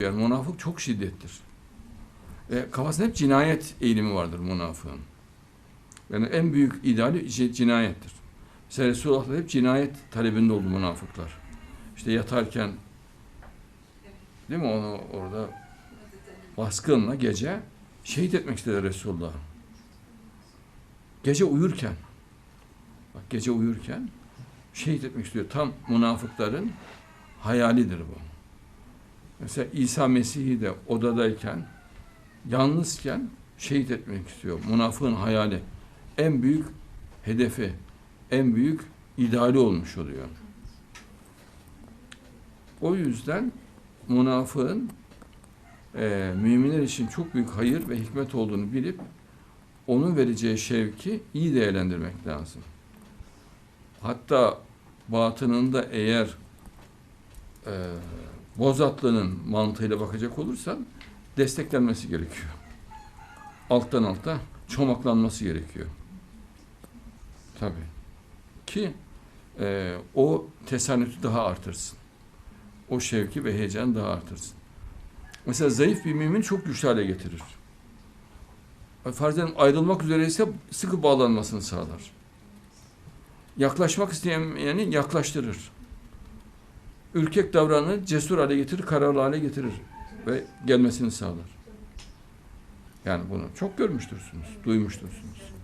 Yani münafık çok şiddettir. Ve kafasında hep cinayet eğilimi vardır münafığın. Yani en büyük ideali ci- cinayettir. Mesela Resulullah da hep cinayet talebinde oldu münafıklar. İşte yatarken değil mi onu orada baskınla gece şehit etmek istedi Resulullah. Gece uyurken bak gece uyurken şehit etmek istiyor. Tam münafıkların hayalidir bu. Mesela İsa Mesih'i de odadayken, yalnızken şehit etmek istiyor. Münafığın hayali. En büyük hedefi, en büyük ideali olmuş oluyor. O yüzden münafığın e, müminler için çok büyük hayır ve hikmet olduğunu bilip onun vereceği şevki iyi değerlendirmek lazım. Hatta batınında eğer e, Bozatlı'nın mantığıyla bakacak olursan desteklenmesi gerekiyor. Alttan alta çomaklanması gerekiyor. Tabii. Ki e, o tesanütü daha artırsın. O şevki ve heyecan daha artırsın. Mesela zayıf bir mümin çok güçlü hale getirir. Farz edelim ayrılmak üzereyse sıkı bağlanmasını sağlar. Yaklaşmak isteyeni yaklaştırır ürkek davranır, cesur hale getirir, kararlı hale getirir ve gelmesini sağlar. Yani bunu çok görmüştürsünüz, duymuştursunuz.